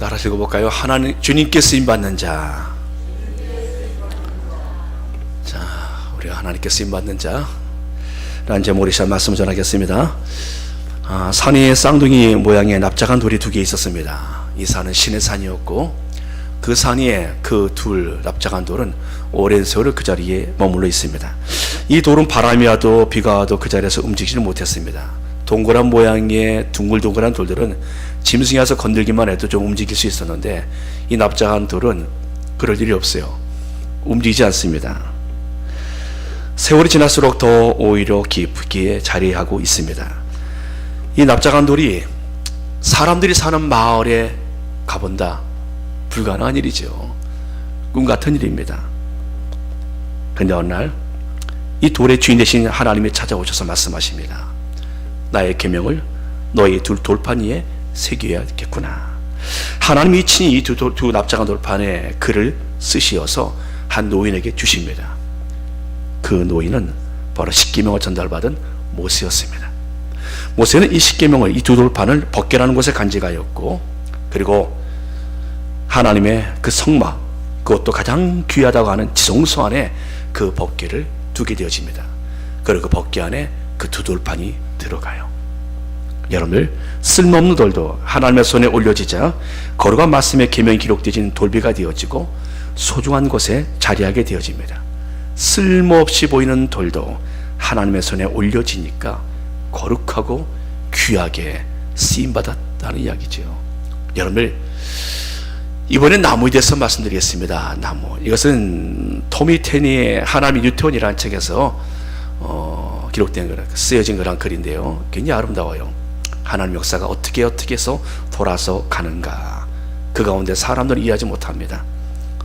따라 읽어볼까요? 하나님 주님께 쓰임 받는 자. 자, 우리가 하나님께 쓰임 받는 자. 라는 제목으로 시작 말씀 전하겠습니다. 아, 산 위에 쌍둥이 모양의 납작한 돌이 두 개 있었습니다. 이 산은 신의 산이었고 그 산 위에 그 둘 납작한 돌은 오랜 세월을 그 자리에 머물러 있습니다. 이 돌은 바람이 와도 비가 와도 그 자리에서 움직이지 못했습니다. 동그란 모양의 둥글둥글한 돌들은 짐승이 와서 건들기만 해도 좀 움직일 수 있었는데 이 납작한 돌은 그럴 일이 없어요. 움직이지 않습니다. 세월이 지날수록 더 오히려 깊게 자리하고 있습니다. 이 납작한 돌이 사람들이 사는 마을에 가본다. 불가능한 일이죠. 꿈 같은 일입니다. 근데 어느 날, 이 돌의 주인 되신 하나님이 찾아오셔서 말씀하십니다. 나의 계명을 너희 둘 돌판 위에 새겨야겠구나. 하나님이 친히 이두 두 납작한 돌판에 글을 쓰시어서 한 노인에게 주십니다. 그 노인은 바로 십계명을 전달받은 모세였습니다. 모세는 이 십계명을 이 두 돌판을 벗겨라는 곳에 간직하였고 그리고 하나님의 그 성막 그것도 가장 귀하다고 하는 지성소 안에 그 법궤를 두게 되어집니다. 그리고 그 법궤 안에 그 두 돌판이 들어가요. 여러분들 쓸모없는 돌도 하나님의 손에 올려지자 거룩한 말씀의 계명이 기록되진 돌비가 되어지고 소중한 곳에 자리하게 되어집니다. 쓸모없이 보이는 돌도 하나님의 손에 올려지니까 거룩하고 귀하게 쓰임 받았다는 이야기죠. 여러분들 이번에 나무에 대해서 말씀드리겠습니다. 나무 이것은 토미 테니의 하나미 뉴턴이라는 책에서 어, 기록된 거라 쓰여진 거란 글인데요. 굉장히 아름다워요. 하나님 역사가 어떻게 어떻게 해서 돌아서 가는가 그 가운데 사람들은 이해하지 못합니다.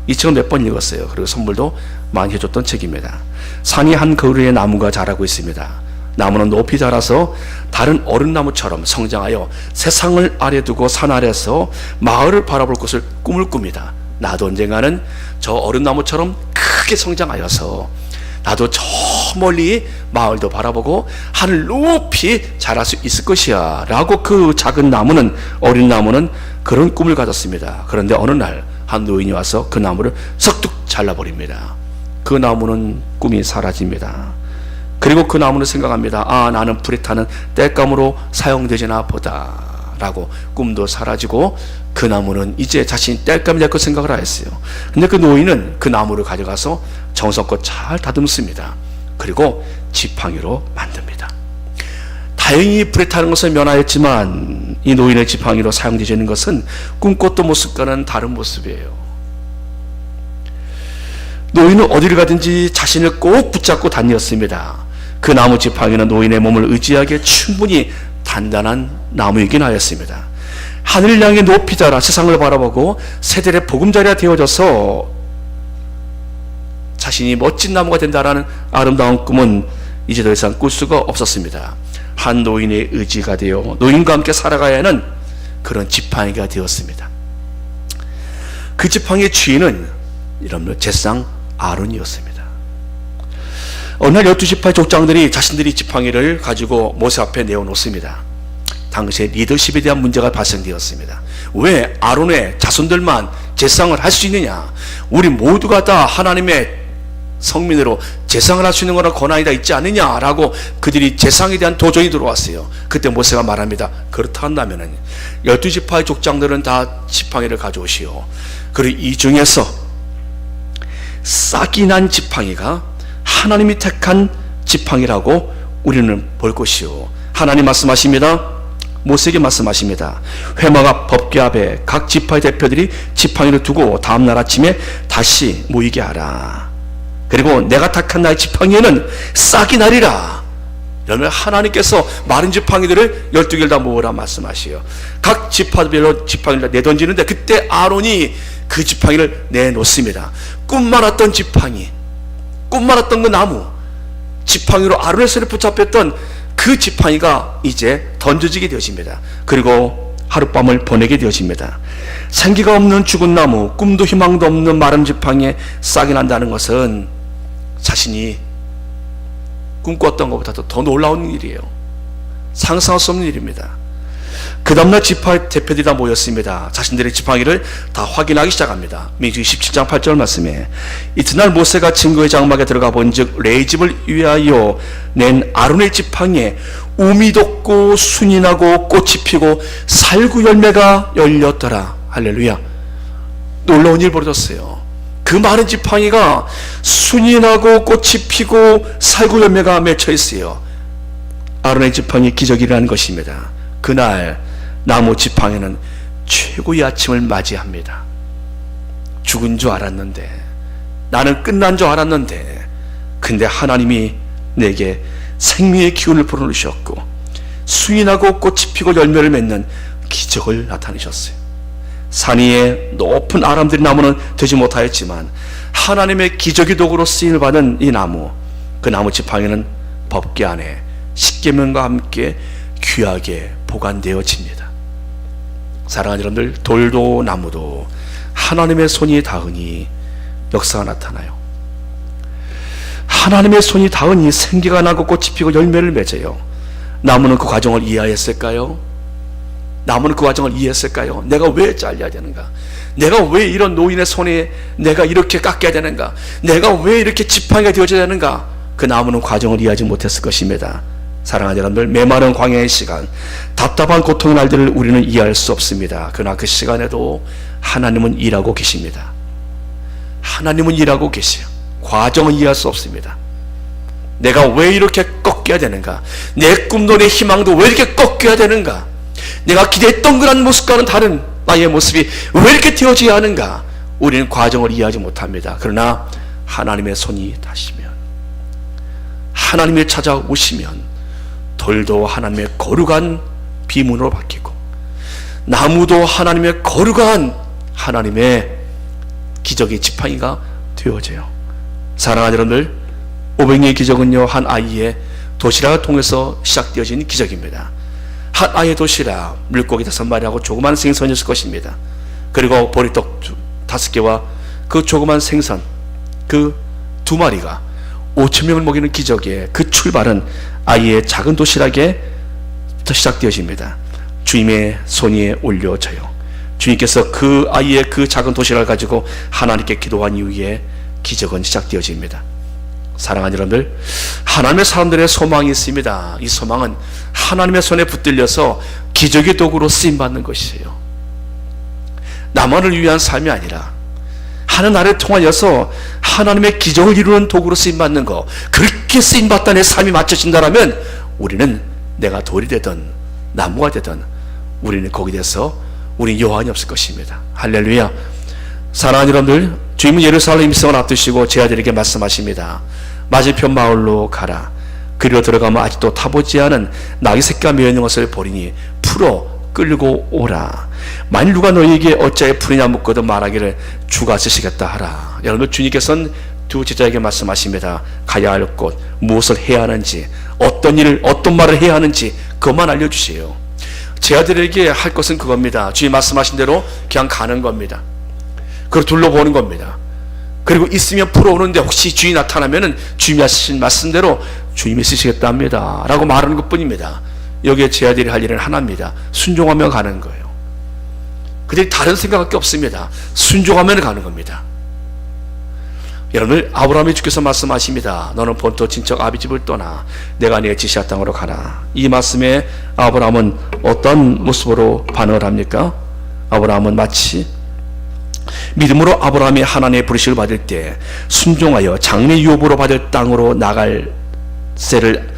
이 책은 몇 번 읽었어요. 그리고 선물도 많이 해줬던 책입니다. 산이 한 그루의 나무가 자라고 있습니다. 나무는 높이 자라서 다른 어른나무처럼 성장하여 세상을 아래 두고 산 아래서 마을을 바라볼 곳을 꿈을 꿉니다. 나도 언젠가는 저 어른나무처럼 크게 성장하여서 나도 저 멀리 마을도 바라보고 하늘 높이 자랄 수 있을 것이야 라고 그 작은 나무는 어린 나무는 그런 꿈을 가졌습니다. 그런데 어느 날 한 노인이 와서 그 나무를 석뚝 잘라버립니다. 그 나무는 꿈이 사라집니다. 그리고 그 나무는 생각합니다. 아, 나는 불에 타는 땔감으로 사용되지나 보다. 라고 꿈도 사라지고 그 나무는 이제 자신이 땔감이 될 것 생각을 하였어요. 근데 그 노인은 그 나무를 가져가서 정성껏 잘 다듬습니다. 그리고 지팡이로 만듭니다. 다행히 불에 타는 것을 면하였지만 이 노인의 지팡이로 사용되지 않는 것은 꿈꿨던 모습과는 다른 모습이에요. 노인은 어디를 가든지 자신을 꼭 붙잡고 다녔습니다. 그 나무 지팡이는 노인의 몸을 의지하기에 충분히 단단한 나무이긴 하였습니다. 하늘을 향해 높이 자라 세상을 바라보고 세대의 보금자리가 되어져서 자신이 멋진 나무가 된다라는 아름다운 꿈은 이제 더 이상 꿀 수가 없었습니다. 한 노인의 의지가 되어 노인과 함께 살아가야 하는 그런 지팡이가 되었습니다. 그 지팡이의 주인은 이런 제상 아론이었습니다. 어느 날 열두 지파의 족장들이 자신들이 지팡이를 가지고 모세 앞에 내어놓습니다. 당시에 리더십에 대한 문제가 발생되었습니다. 왜 아론의 자손들만 제상을 할 수 있느냐? 우리 모두가 다 하나님의 성민으로 제상을 할 수 있는 거나 권한이 다 있지 않느냐라고 그들이 제상에 대한 도전이 들어왔어요. 그때 모세가 말합니다. 그렇다 한다면은 열두 지파의 족장들은 다 지팡이를 가져오시오. 그리고 이 중에서 싹이 난 지팡이가 하나님이 택한 지팡이라고 우리는 볼 것이요. 하나님 말씀하십니다. 모세에게 말씀하십니다. 회마가 법궤 앞에 각 지파의 대표들이 지팡이를 두고 다음 날 아침에 다시 모이게 하라. 그리고 내가 택한 나의 지팡이에는 싹이 나리라. 그러면 하나님께서 마른 지팡이들을 열두 개를 다 모으라 말씀하시요. 각 지파별로 지팡이를 내던지는데 그때 아론이 그 지팡이를 내놓습니다. 꿈 많았던 지팡이, 꿈 많았던 그 나무, 지팡이로 손에 붙잡혔던 그 지팡이가 이제 던져지게 되어집니다. 그리고 하룻밤을 보내게 되어집니다. 생기가 없는 죽은 나무, 꿈도 희망도 없는 마른 지팡이에 싹이 난다는 것은 자신이 꿈꿨던 것보다도 더 놀라운 일이에요. 상상할 수 없는 일입니다. 그 다음날 지파 대표들이 다 모였습니다. 자신들의 지팡이를 다 확인하기 시작합니다. 민수기 17장 8절 말씀에 이튿날 모세가 증거의 장막에 들어가 본즉 레이 집을 위하여 낸 아론의 지팡이에 우미 돋고 순이 나고 꽃이 피고 살구 열매가 열렸더라. 할렐루야. 놀라운 일 벌어졌어요. 그 많은 지팡이가 순이 나고 꽃이 피고 살구 열매가 맺혀 있어요. 아론의 지팡이 기적이라는 것입니다. 그날 나무 지팡이는 최고의 아침을 맞이합니다. 죽은 줄 알았는데 나는 끝난 줄 알았는데 근데 하나님이 내게 생명의 기운을 불어넣으셨고 수이 나고 꽃이 피고 열매를 맺는 기적을 나타내셨어요. 산 위에 높은 아람들이 나무는 되지 못하였지만 하나님의 기적의 도구로 쓰임을 받은 이 나무 그 나무 지팡이는 법계 안에 십계명과 함께 귀하게 보관되어집니다. 사랑하는 여러분들 돌도 나무도 하나님의 손이 닿으니 역사가 나타나요. 하나님의 손이 닿으니 생기가 나고 꽃이 피고 열매를 맺어요. 나무는 그 과정을 이해했을까요? 나무는 그 과정을 이해했을까요? 내가 왜 잘려야 되는가? 내가 왜 이런 노인의 손에 내가 이렇게 깎여야 되는가? 내가 왜 이렇게 지팡이가 되어져야 되는가? 그 나무는 과정을 이해하지 못했을 것입니다. 사랑하는 여러분들, 메마른 광야의 시간, 답답한 고통의 날들을 우리는 이해할 수 없습니다. 그러나 그 시간에도 하나님은 일하고 계십니다. 하나님은 일하고 계세요. 과정은 이해할 수 없습니다. 내가 왜 이렇게 꺾여야 되는가? 내 꿈도 내 희망도 왜 이렇게 꺾여야 되는가? 내가 기대했던 그런 모습과는 다른 나의 모습이 왜 이렇게 되어져야 하는가? 우리는 과정을 이해하지 못합니다. 그러나 하나님의 손이 닿으시면 하나님이 찾아오시면 돌도 하나님의 거룩한 비문으로 바뀌고 나무도 하나님의 거룩한 하나님의 기적의 지팡이가 되어져요. 사랑하는 여러분들, 오병이의 기적은요 한 아이의 도시락을 통해서 시작되어진 기적입니다. 한 아이의 도시락 물고기 다섯 마리하고 조그만 생선이었을 것입니다. 그리고 보리떡 두- 다섯 개와 그 조그만 생선 그 두 마리가 5천 명을 먹이는 기적의 그 출발은 아이의 작은 도시락에 시작되어집니다. 주님의 손 위에 올려져요. 주님께서 그 아이의 그 작은 도시락을 가지고 하나님께 기도한 이후에 기적은 시작되어집니다. 사랑하는 여러분들, 하나님의 사람들의 소망이 있습니다. 이 소망은 하나님의 손에 붙들려서 기적의 도구로 쓰임 받는 것이에요. 나만을 위한 삶이 아니라 하는 나를 통하여서 하나님의 기적을 이루는 도구로 쓰임 받는 거 그렇게 쓰임 받다 내 삶이 맞춰진다라면 우리는 내가 돌이 되든 나무가 되든 우리는 거기에서 우리 여한이 없을 것입니다. 할렐루야. 사랑하는 여러분들, 주님은 예루살렘 입성을 앞두시고 제 아들에게 말씀하십니다. 맞은편 마을로 가라. 그리로 들어가면 아직도 타보지 않은 나귀 새끼가 메어있는 것을 보리니 풀어 끌고 오라. 만일 누가 너희에게 어찌하여 풀이냐 묻거든 말하기를 주가 쓰시겠다 하라. 여러분 주님께서는 두 제자에게 말씀하십니다. 가야 할 곳, 무엇을 해야 하는지, 어떤 일을, 어떤 말을 해야 하는지 그것만 알려주세요. 제 아들에게 할 것은 그겁니다. 주님 말씀하신 대로 그냥 가는 겁니다. 그리고 둘러보는 겁니다. 그리고 있으면 풀어오는데 혹시 주인이 나타나면은 주님이 하신 말씀대로 주님이 쓰시겠다 합니다. 라고 말하는 것 뿐입니다. 여기에 제 아들이 할 일은 하나입니다. 순종하며 가는 거예요. 그들이 다른 생각밖에 없습니다. 순종하면 가는 겁니다. 여러분 아브라함이 주께서 말씀하십니다. 너는 본토 친척 아비 집을 떠나 내가 네게 지시한 땅으로 가라. 이 말씀에 아브라함은 어떤 모습으로 반응을 합니까? 아브라함은 마치 믿음으로 아브라함이 하나님의 부르심을 받을 때 순종하여 장래 유업으로 받을 땅으로 나갈 세를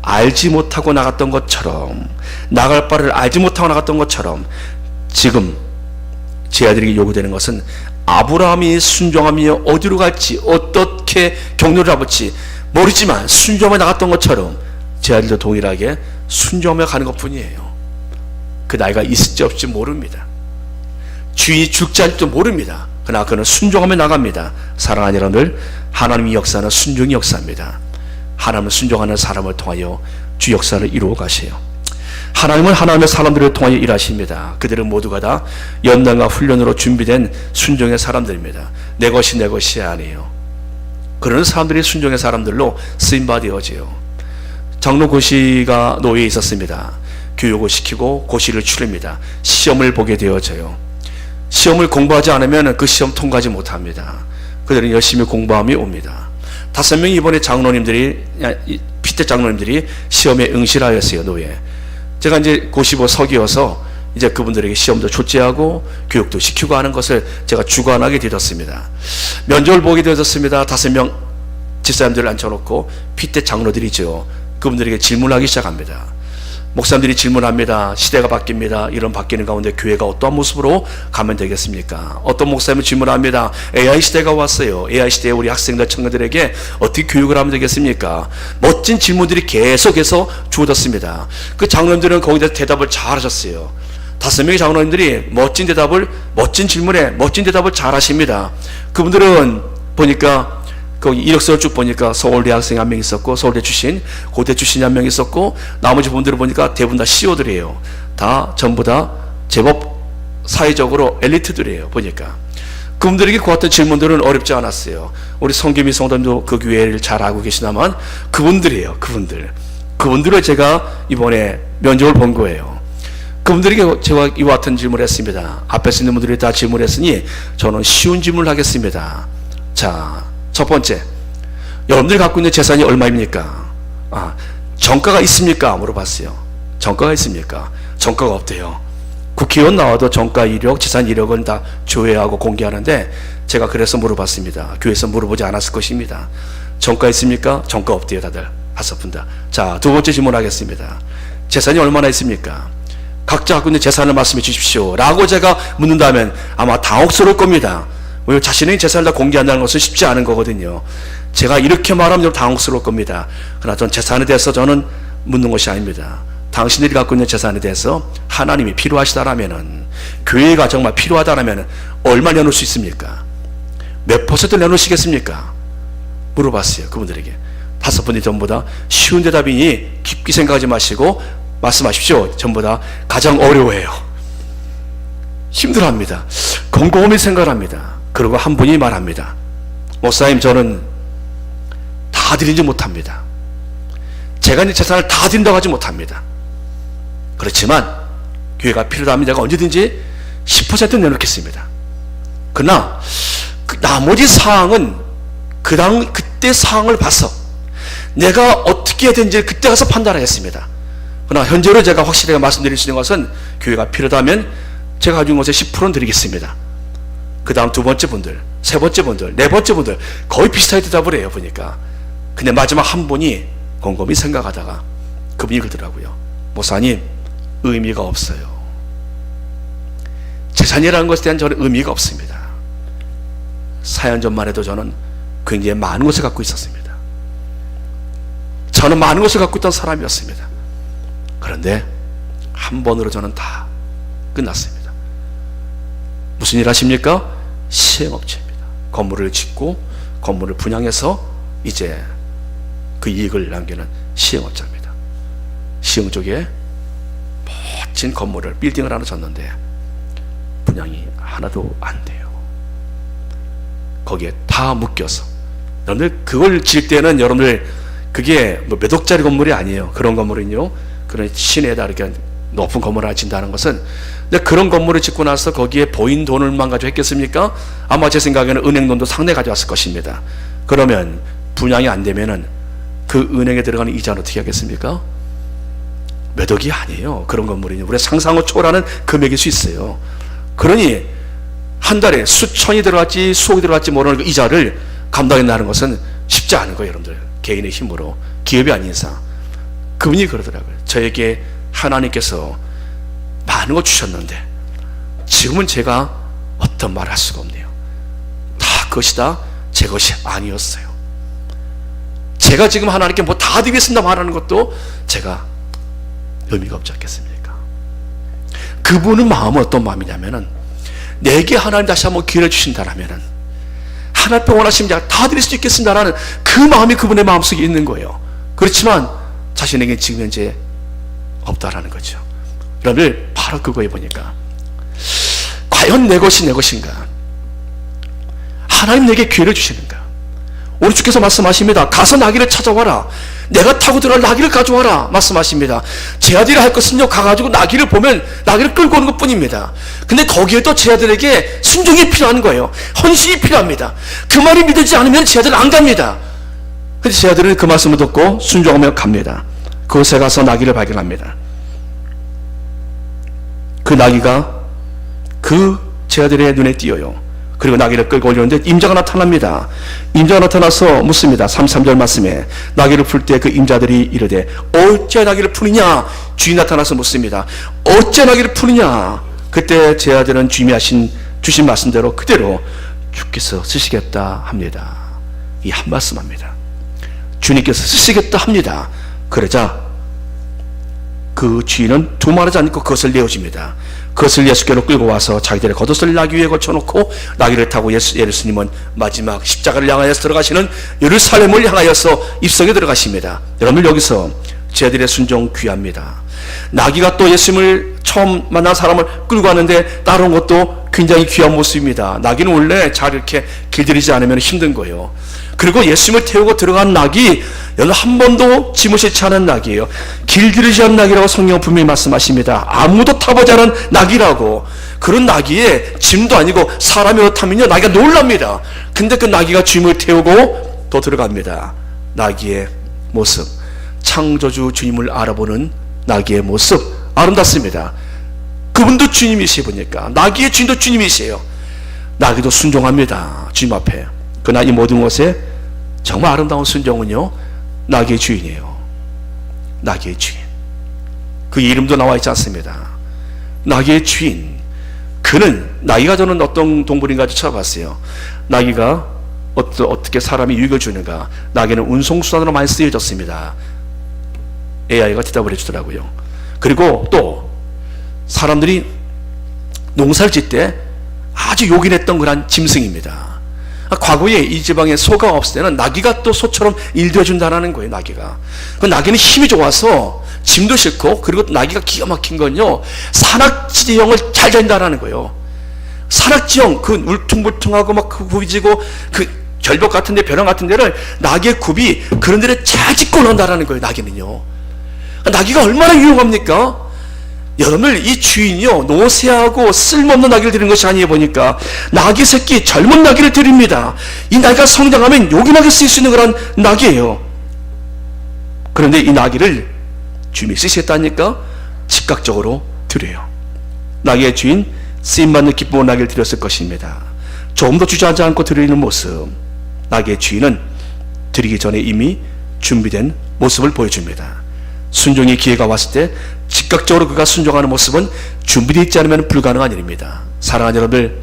알지 못하고 나갔던 것처럼 나갈 바를 알지 못하고 나갔던 것처럼 지금 제 아들에게 요구되는 것은 아브라함이 순종하며 어디로 갈지 어떻게 경로를 잡을지 모르지만 순종하며 나갔던 것처럼 제 아들도 동일하게 순종하며 가는 것뿐이에요. 그 나이가 있을지 없을지 모릅니다. 주인이 죽지 않을지도 모릅니다. 그러나 그는 순종하며 나갑니다. 사랑하는 여러분들, 하나님의 역사는 순종의 역사입니다. 하나님은 순종하는 사람을 통하여 주 역사를 이루어 가세요. 하나님은 하나님의 사람들을 통하여 일하십니다. 그들은 모두가 다 연단과 훈련으로 준비된 순종의 사람들입니다. 내 것이 내 것이 아니에요. 그런 사람들이 순종의 사람들로 쓰임받아져요. 장로 고시가 노예에 있었습니다. 교육을 시키고 고시를 치릅니다. 시험을 보게 되어져요. 시험을 공부하지 않으면 그 시험 통과하지 못합니다. 그들은 열심히 공부함이 옵니다. 다섯 명이 이번에 장로님들이 피때 장로님들이 시험에 응시하였어요 노예. 제가 이제 고시보 서기여서 이제 그분들에게 시험도 출제하고 교육도 시키고 하는 것을 제가 주관하게 되었습니다. 면접을 보게 되었습니다. 다섯 명 집사님들을 앉혀놓고 피때 장로들이죠. 그분들에게 질문하기 시작합니다. 목사님들이 질문합니다. 시대가 바뀝니다. 이런 바뀌는 가운데 교회가 어떠한 모습으로 가면 되겠습니까? 어떤 목사님은 질문합니다. AI 시대가 왔어요. AI 시대에 우리 학생들, 청년들에게 어떻게 교육을 하면 되겠습니까? 멋진 질문들이 계속해서 주어졌습니다. 그 장로님들은 거기다 대답을 잘 하셨어요. 다섯 명의 장로님들이 멋진 대답을, 멋진 질문에 멋진 대답을 잘 하십니다. 그분들은 보니까 거기 이력서를 쭉 보니까 서울대 학생 한명 있었고 서울대 출신, 고대 출신 한명 있었고 나머지 분들을 보니까 대부분 다 CEO들이에요. 다 전부 다 제법 사회적으로 엘리트들이에요. 보니까 그분들에게 그 같은 질문들은 어렵지 않았어요. 우리 성김이 성도님도 그 교회를 잘 알고 계시나만 그분들이에요. 그분들. 그분들을 제가 이번에 면접을 본 거예요. 그분들에게 제가 이와 같은 질문을 했습니다. 앞에 있는 분들이 다 질문했으니 저는 쉬운 질문을 하겠습니다. 자, 첫 번째, 여러분들이 갖고 있는 재산이 얼마입니까? 아, 정가가 있습니까? 물어봤어요. 정가가 있습니까? 정가가 없대요. 국회의원 나와도 정가 이력, 재산 이력은 다 조회하고 공개하는데 제가 그래서 물어봤습니다. 교회에서 물어보지 않았을 것입니다. 정가 있습니까? 정가 없대요, 다들. 다섯 분 다. 자, 두 번째 질문하겠습니다. 재산이 얼마나 있습니까? 각자 갖고 있는 재산을 말씀해 주십시오. 라고 제가 묻는다면 아마 당혹스러울 겁니다. 왜 자신의 재산을 다 공개한다는 것은 쉽지 않은 거거든요. 제가 이렇게 말하면 좀 당혹스러울 겁니다. 그러나 전 재산에 대해서 저는 묻는 것이 아닙니다. 당신들이 갖고 있는 재산에 대해서 하나님이 필요하시다라면은 교회가 정말 필요하다라면 얼마 내놓을 수 있습니까? 몇 퍼센트 내놓으시겠습니까? 물어봤어요. 그분들에게. 다섯 분이 전부 다 쉬운 대답이니 깊게 생각하지 마시고 말씀하십시오. 전부 다 가장 어려워해요. 힘들어합니다. 곰곰이 생각합니다. 그리고 한 분이 말합니다. 목사님, 저는 다 드리지 못합니다. 제가 있는 재산을 다 드린다고 하지 못합니다. 그렇지만, 교회가 필요하면 제가 언제든지 10% 내놓겠습니다. 그러나, 그 나머지 사항은 그 당, 그때 사항을 봐서 내가 어떻게 해야 되는지 그때 가서 판단하겠습니다. 그러나 현재로 제가 확실하게 말씀드릴 수 있는 것은 교회가 필요하다면 제가 가진 것의 10%는 드리겠습니다. 그 다음 두 번째 분들, 세 번째 분들, 네 번째 분들 거의 비슷하게 대답을 해요 보니까. 근데 마지막 한 분이 곰곰이 생각하다가 그분이 그러더라고요. 목사님 의미가 없어요. 재산이라는 것에 대한 저는 의미가 없습니다. 4년 전만 해도 저는 굉장히 많은 것을 갖고 있었습니다. 저는 많은 것을 갖고 있던 사람이었습니다. 그런데 한 번으로 저는 다 끝났습니다. 무슨 일 하십니까? 시행업체입니다. 건물을 짓고 건물을 분양해서 이제 그 이익을 남기는 시행업자입니다. 시흥 쪽에 멋진 건물을 빌딩을 하나 졌는데 분양이 하나도 안 돼요. 거기에 다 묶여서 여러분들 그걸 질 때는 여러분들 그게 뭐 몇 억짜리 건물이 아니에요. 그런 건물은요. 그런 시내에다 이렇게 높은 건물을 하나 진다는 것은 근데 그런 건물을 짓고 나서 거기에 보인 돈을만 가지고 했겠습니까? 아마 제 생각에는 은행 돈도 상당히 가져왔을 것입니다. 그러면 분양이 안 되면은 그 은행에 들어가는 이자는 어떻게 하겠습니까? 몇 억이 아니에요. 그런 건물이 우리 상상을 초월하는 금액일 수 있어요. 그러니 한 달에 수천이 들어갔지 수억이 들어갔지 모르는 그 이자를 감당한다는 것은 쉽지 않은 거예요, 여러분들. 개인의 힘으로 기업이 아닌 이상. 그분이 그러더라고요. 저에게 하나님께서 많은 거 주셨는데 지금은 제가 어떤 말 할 수가 없네요. 다 그것이다 제 것이 아니었어요. 제가 지금 하나님께 뭐 다 드리겠습니다 말하는 것도 제가 의미가 없지 않겠습니까? 그분의 마음은 어떤 마음이냐면은 내게 하나님 다시 한번 기회를 주신다라면은 하나님 원하시면 다 드릴 수 있겠습니다라는 그 마음이 그분의 마음속에 있는 거예요. 그렇지만 자신에게 지금 현재 없다라는 거죠. 여러분들 바로 그거에 보니까 과연 내 것이 내 것인가? 하나님 내게 기회를 주시는가? 우리 주께서 말씀하십니다. 가서 나귀를 찾아와라. 내가 타고 들어갈 나귀를 가져와라 말씀하십니다. 제 아들이 할 것은요 가가지고 나귀를 보면 나귀를 끌고 오는 것 뿐입니다. 근데 거기에도 제 아들에게 순종이 필요한 거예요. 헌신이 필요합니다. 그 말이 믿어지지 않으면 제 아들은 안 갑니다. 근데 제 아들은 그 말씀을 듣고 순종하며 갑니다. 그곳에 가서 나귀를 발견합니다. 그 나귀가 그제 아들의 눈에 띄어요. 그리고 나귀를 끌고 올렸는데 임자가 나타납니다. 임자가 나타나서 묻습니다. 33절 말씀에 나귀를 풀 때 그 임자들이 이르되 어째 나귀를 푸느냐 주인 나타나서 묻습니다. 어째 나귀를 푸느냐 그때 제 아들은 주님이 하신 주신 말씀대로 그대로 주께서 쓰시겠다 합니다. 이 한 말씀합니다. 주님께서 쓰시겠다 합니다. 그러자 그 주인은 두말하지 않고 그것을 내어줍니다. 그것을 예수께로 끌고 와서 자기들의 겉옷을 나귀 위에 걸쳐놓고 나귀를 타고 예수, 예수님은 마지막 십자가를 향하여서 들어가시는 예루살렘을 향하여서 입성에 들어가십니다. 여러분 여기서 제들의 순종 귀합니다. 나귀가 또 예수님을 처음 만난 사람을 끌고 가는데 따라온 것도 굉장히 귀한 모습입니다. 나귀는 원래 잘 이렇게 길들이지 않으면 힘든 거예요. 그리고 예수님을 태우고 들어간 낙이 여러분 한 번도 짐을 싣지 않은 낙이에요. 길들이지 않은 낙이라고 성경 분명히 말씀하십니다. 아무도 타보지 않은 낙이라고. 그런 낙이에 짐도 아니고 사람이 타면요 낙이가 놀랍니다. 근데 그 낙이가 주님을 태우고 또 들어갑니다. 낙이의 모습, 창조주 주님을 알아보는 낙이의 모습 아름답습니다. 그분도 주님이시 보니까 나귀의 주인도 주님이세요. 나귀도 순종합니다. 주님 앞에. 그러나 이 모든 것에 정말 아름다운 순종은요. 나귀의 주인이에요. 나귀의 주인. 그 이름도 나와 있지 않습니다. 나귀의 주인. 그는 나귀가 저는 어떤 동물인가 찾아봤어요. 나귀가 어떠, 어떻게 사람이 유익을 주는가. 나귀는 운송수단으로 많이 쓰여졌습니다. AI가 대답을 해주더라고요. 그리고 또 사람들이 농사를 짓 때 아주 요긴했던 그런 짐승입니다. 과거에 이 지방에 소가 없을 때는 나귀가 또 소처럼 일되어준다는 거예요, 나귀가. 그 나귀는 힘이 좋아서 짐도 싣고 그리고 나귀가 기가 막힌 건요, 산악지형을 잘 된다는 거예요. 산악지형, 그 울퉁불퉁하고 막 그 굽이지고 그 절벽 같은 데, 벼랑 같은 데를 나귀의 굽이 그런 데를 잘 짓고 논다라는 거예요, 나귀는요. 나귀가 얼마나 유용합니까? 여러분들 이 주인이요 노쇠하고 쓸모없는 나귀를 드리는 것이 아니에요 보니까. 나귀 새끼 젊은 나귀를 드립니다. 이 나귀가 성장하면 요긴하게 쓰일 수 있는 그런 나귀예요. 그런데 이 나귀를 주인이 쓰시겠다니까 즉각적으로 드려요. 나귀의 주인 쓰임받는 기쁨으로 나귀를 드렸을 것입니다. 조금 더 주저하지 않고 드리는 모습. 나귀의 주인은 드리기 전에 이미 준비된 모습을 보여줍니다 순종의 기회가 왔을 때 즉각적으로 그가 순종하는 모습은 준비되어 있지 않으면 불가능한 일입니다. 사랑하는 여러분들,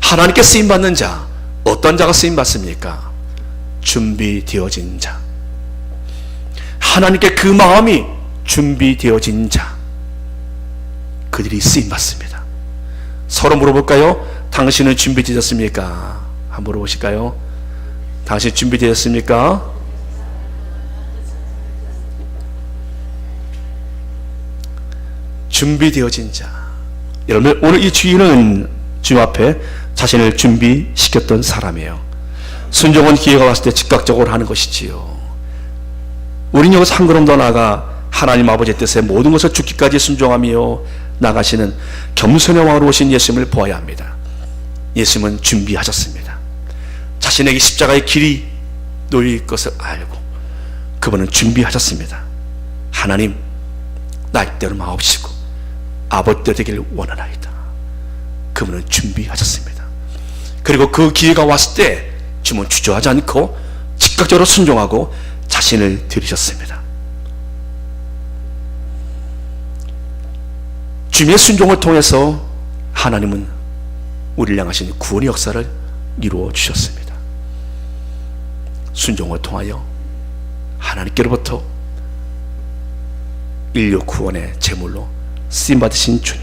하나님께 쓰임 받는 자, 어떤 자가 쓰임 받습니까? 준비되어진 자. 하나님께 그 마음이 준비되어진 자. 그들이 쓰임 받습니다. 서로 물어볼까요? 당신은 준비되셨습니까? 한번 물어보실까요? 당신 준비되었습니까? 준비되어진 자. 여러분, 오늘 이 주인은 주님 앞에 자신을 준비시켰던 사람이에요. 순종은 기회가 왔을 때 즉각적으로 하는 것이지요. 우리는 여기서 한 걸음 더 나아가 하나님 아버지의 뜻에 모든 것을 죽기까지 순종하며 나가시는 겸손의 왕으로 오신 예수님을 보아야 합니다. 예수님은 준비하셨습니다. 자신에게 십자가의 길이 놓일 것을 알고 그분은 준비하셨습니다. 하나님, 날대로 마옵시고 아버지도 되기를 원하나이다. 그분은 준비하셨습니다. 그리고 그 기회가 왔을 때 주문 주저하지 않고 즉각적으로 순종하고 자신을 들이셨습니다. 주님의 순종을 통해서 하나님은 우리를 향하신 구원의 역사를 이루어 주셨습니다. 순종을 통하여 하나님께로부터 인류 구원의 제물로 쓰임 받으신 주님.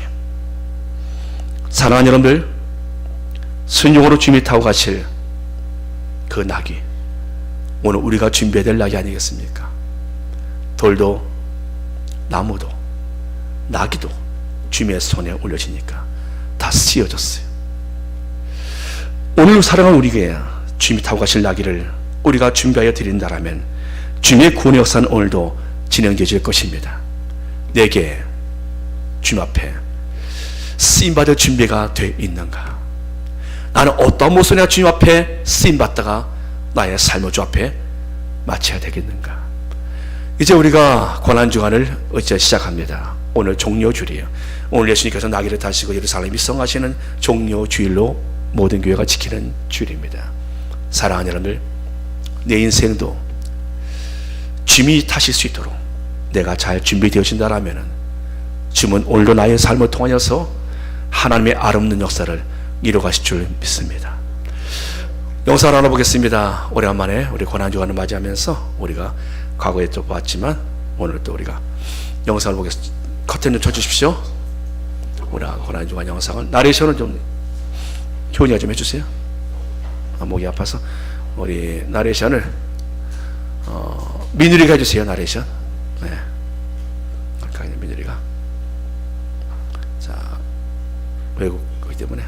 사랑하는 여러분들, 순종으로 주님이 타고 가실 그 낙이 오늘 우리가 준비해야 될 낙이 아니겠습니까? 돌도 나무도 나귀도 주님의 손에 올려지니까 다 쓰여졌어요. 오늘 사랑하는 우리에게 주님이 타고 가실 나귀를 우리가 준비하여 드린다라면 주님의 구원의 역사는 오늘도 진행되질 것입니다. 내게 주님 앞에 쓰임받을 준비가 돼 있는가? 나는 어떤 내가 주님 앞에 쓰임받다가 나의 삶을 주 앞에 마쳐야 되겠는가? 이제 우리가 고난주간을 어째 시작합니다. 오늘 종료주일이에요. 오늘 예수님께서 나귀를 타시고 예루살렘 입성하시는 종료주일로 모든 교회가 지키는 주일입니다. 사랑하는 여러분들, 내 인생도 주님이 타실 수 있도록 내가 잘 준비되어진다라면 주님은 오늘도 나의 삶을 통하여서 하나님의 아름다운 역사를 이루가실 줄 믿습니다. 영상을 하나 보겠습니다. 오래간만에 우리 고난주간을 맞이하면서 우리가 과거에 또 봤지만 오늘 또 우리가 영상을 보겠습니다. 커튼 좀 쳐주십시오. 우리 고난주간 영상을 나레이션을 좀 효은이가 좀 해주세요. 아, 목이 아파서 우리 나레이션을 어, 민우리가 해주세요. 나레이션. 네. 아까 있는 민우리가. 자 외국이기 때문에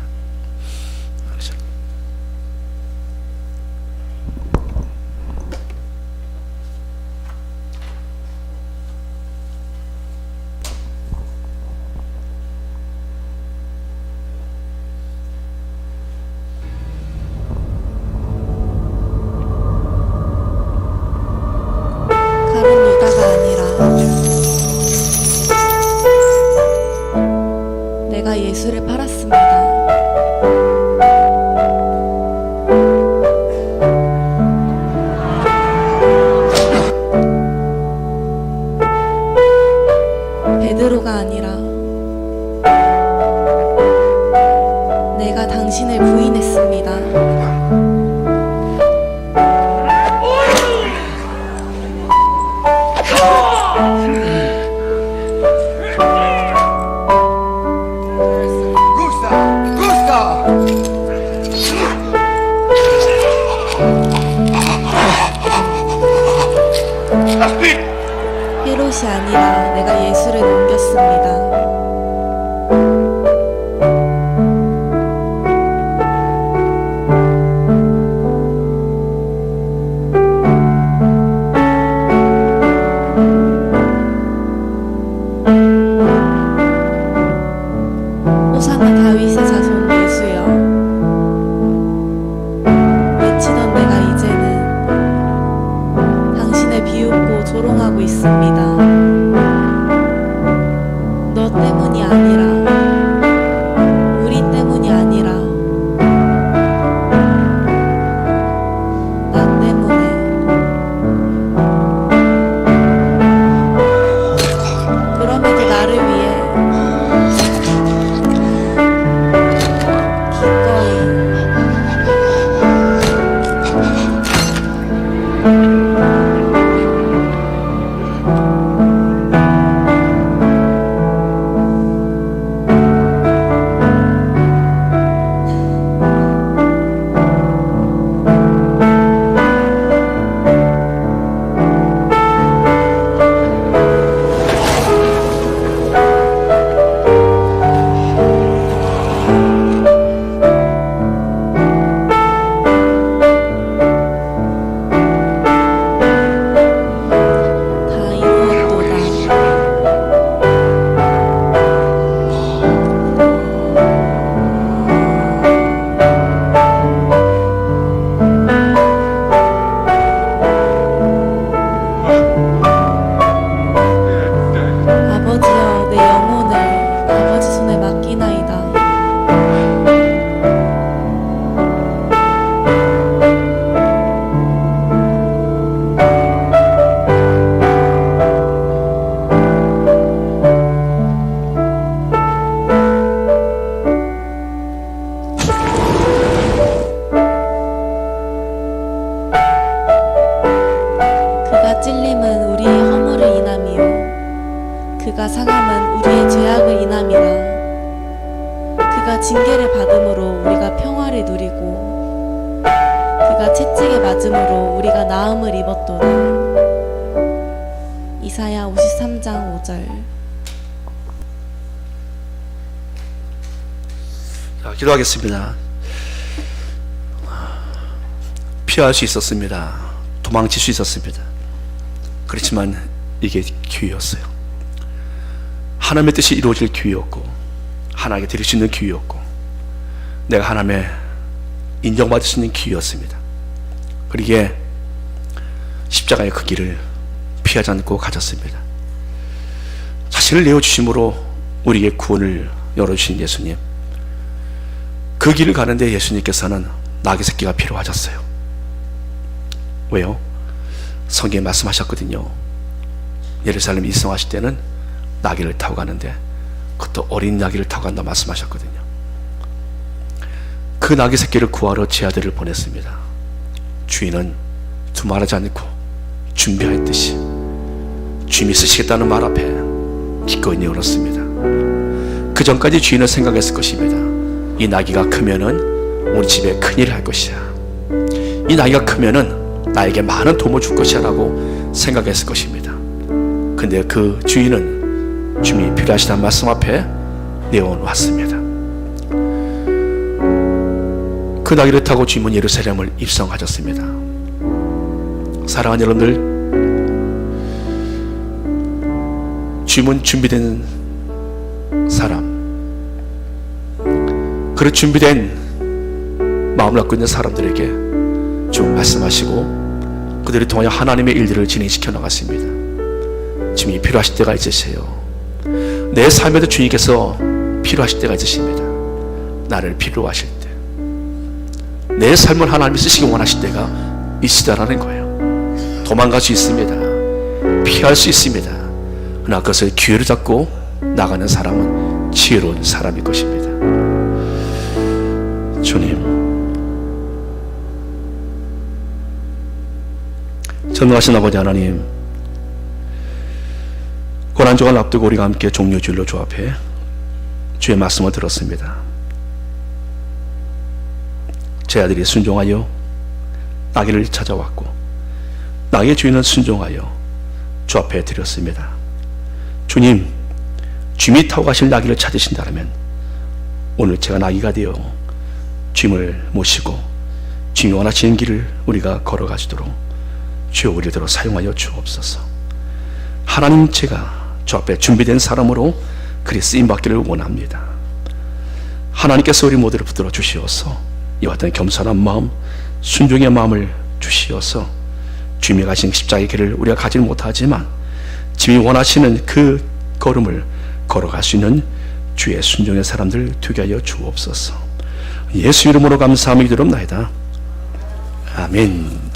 조롱하고 있습니다. 찔림은 우리의 허물을 인함이요 그가 상함은 우리의 죄악을 인함이라 그가 징계를 받음으로 우리가 평화를 누리고 그가 채찍에 맞음으로 우리가 나음을 입었도다 이사야 53장 5절 자, 기도하겠습니다. 피할 수 있었습니다. 도망칠 수 있었습니다. 그렇지만 이게 기회였어요. 하나님의 뜻이 이루어질 기회였고 하나님께 드릴 수 있는 기회였고 내가 하나님의 인정받을 수 있는 기회였습니다. 그리기에 십자가의 그 길을 피하지 않고 가졌습니다. 자신을 내어주심으로 우리에게 구원을 열어주신 예수님. 그 길을 가는데 예수님께서는 낙의 새끼가 필요하셨어요. 왜요? 성경에 말씀하셨거든요. 예루살렘 이성하실 때는 나귀를 타고 가는데 그것도 어린 나귀를 타고 간다 말씀하셨거든요. 그 나귀 새끼를 구하러 제 아들을 보냈습니다. 주인은 두말하지 않고 준비하였듯이 주님이 쓰시겠다는 말 앞에 기꺼이 내어놓습니다. 그 전까지 주인은 생각했을 것입니다. 이 나귀가 크면은 우리 집에 큰일을 할 것이야. 이 나이가 크면은 나에게 많은 도움을 줄 것이야라고 생각했을 것입니다. 근데 그 주인은 주님이 필요하시다는 말씀 앞에 내어놓았습니다. 그 나귀를 타고 주님은 예루살렘을 입성하셨습니다. 사랑하는 여러분들, 주님은 준비된 사람, 그런 준비된 마음을 갖고 있는 사람들에게 좀 말씀하시고 그들을 통하여 하나님의 일들을 진행시켜 나갔습니다. 주님이 필요하실 때가 있으세요. 내 삶에도 주님께서 필요하실 때가 있으십니다. 나를 필요하실 때. 내 삶을 하나님이 쓰시기 원하실 때가 있으다라는 거예요. 도망갈 수 있습니다. 피할 수 있습니다. 그러나 그것을 기회를 잡고 나가는 사람은 지혜로운 사람일 것입니다. 주님, 전능하신 아버지 하나님, 고난주간 앞두고 우리가 함께 종료주일로 조합해 주의 말씀을 들었습니다. 제 아들이 순종하여 나귀를 찾아왔고 나귀의 주인은 순종하여 주 앞에 드렸습니다. 주님, 주님이 타고 가실 나귀를 찾으신다면 오늘 제가 나귀가 되어 주님을 모시고 주님이 원하시는 길을 우리가 걸어가시도록 주여 우리들로 사용하여 주옵소서. 하나님 제가 주 앞에 준비된 사람으로 그리 쓰임받기를 원합니다. 하나님께서 우리 모두를 붙들어 주시어서 이와 같은 겸손한 마음, 순종의 마음을 주시어서 주님이 가신 십자가의 길을 우리가 가지 못하지만 주님이 원하시는 그 걸음을 걸어갈 수 있는 주의 순종의 사람들 되게 하여 주옵소서. 예수 이름으로 감사함이 드립나이다. 아멘.